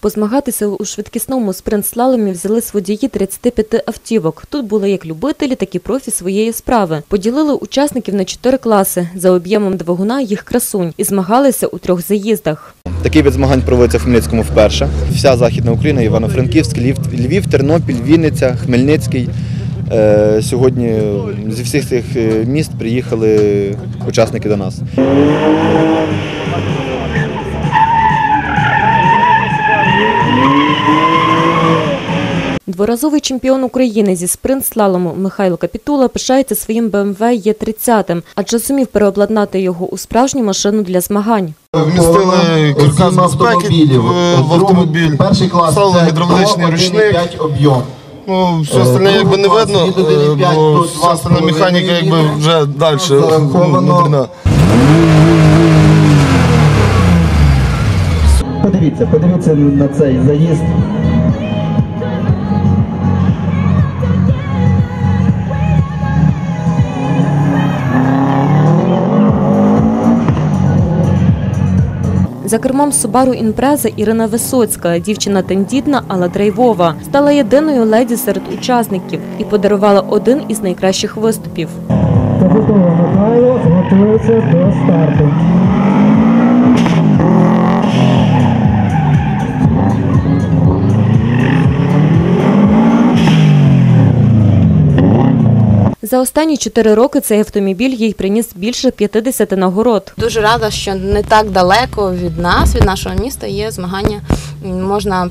Позмагатися у швидкісному спринт-слаломі взялись водії 35 автівок. Тут були як любителі, так і профі своєї справи. Поділили учасників на чотири класи за об'ємом двигуна їх красунь і змагалися у трьох заїздах. Такий вид змагань проводиться в Хмельницькому вперше. Вся Західна Україна, Івано-Франківськ, Львів, Тернопіль, Вінниця, Хмельницький. Е, Сьогодні зі всіх цих е, міст приїхали учасники до нас. Дворазовий чемпіон України зі спринт-слалому Михайло Капітула пишається своїм BMW Є30, адже зумів переобладнати його у справжню машину для змагань. Вмістили кілька безпеки в, в автомобіль, Перший клас ставили це гідравличний ручник. Ну, все остальне якби не видно, Від 1,5 е, бо вся остальна механіка якби вже далі ну, Подивіться, подивіться на цей заїзд. За кермом Subaru Impreza Ірина Висоцька, дівчина тендітна, але драйвова, стала єдиною леді серед учасників і подарувала один із найкращих виступів. Капітан Михайло готується до старту. За останні чотири роки цей автомобіль їй приніс більше 50 нагород. Дуже рада, що не так далеко від нас, від нашого міста, є змагання. Можна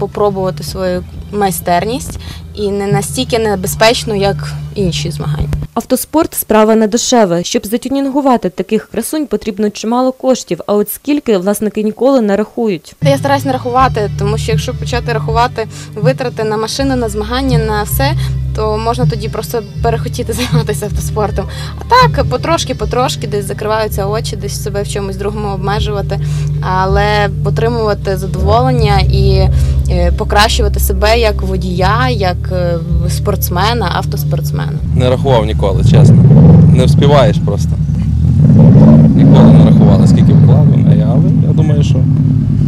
попробувати свою майстерність і не настільки небезпечно, як інші змагання. Автоспорт справа не дешева. Щоб затюнінгувати таких красунь, потрібно чимало коштів. А от скільки власники ніколи не рахують. Я стараюсь не рахувати, тому що якщо почати рахувати витрати на машину, на змагання, на все, то можна тоді просто перехотіти займатися автоспортом. А так, потрошки-потрошки, десь закриваються очі, десь себе в чомусь другому обмежувати, але отримувати задоволення і е, покращувати себе як водія, як е, спортсмена, автоспортсмена. Не рахував ніколи, чесно. Не вспіваєш просто. Ніколи не рахували, скільки вкладено, але я думаю, що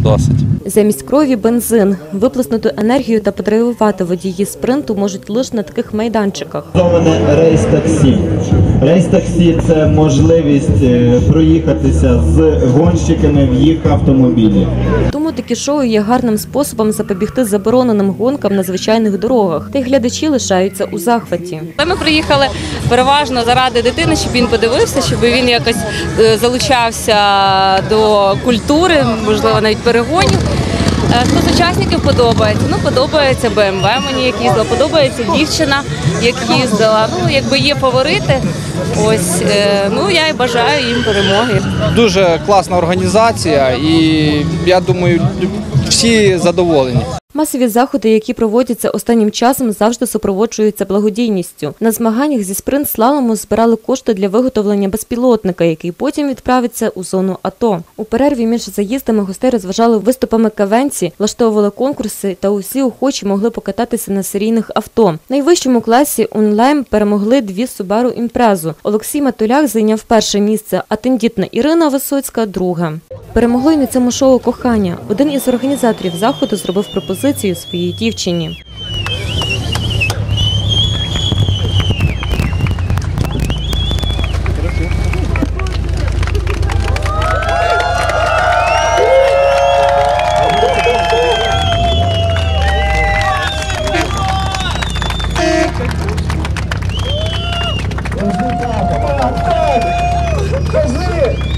досить. Замість крові бензин. Виплеснуту енергію та потребувати водії спринту можуть лише на таких майданчиках. Організоване рейс таксі. Рейс таксі це можливість е, проїхатися з гонщиками в їх автомобілі. Тому такі шоу є гарним способом запобігти забороненим гонкам на звичайних дорогах. Та й глядачі лишаються у захваті. Ми приїхали переважно заради дитини, щоб він подивився, щоб він якось е, залучався до культури, можливо, навіть перегонів. Е, Хто з учасників подобається? Ну, подобається БМВ мені, як їздила, подобається дівчина, як їздила. Ну, якби є фаворити. Ось, е, ну я і бажаю їм перемоги. Дуже класна організація, і я думаю, всі задоволені. Масові заходи, які проводяться останнім часом, завжди супроводжуються благодійністю. На змаганнях зі спринт-слалому збирали кошти для виготовлення безпілотника, який потім відправиться у зону АТО. У перерві між заїздами гостей розважали виступами кавенці, влаштовували конкурси, та усі охочі могли покататися на серійних авто. Найвищому класі онлайн перемогли дві Subaru імпрезу. Олексій Матуляк зайняв перше місце, а тендітна Ірина Висоцька друге. Перемогло й на цьому шоу кохання. Один із організаторів заходу зробив пропозицію пропозицію своїй дівчині. Козы!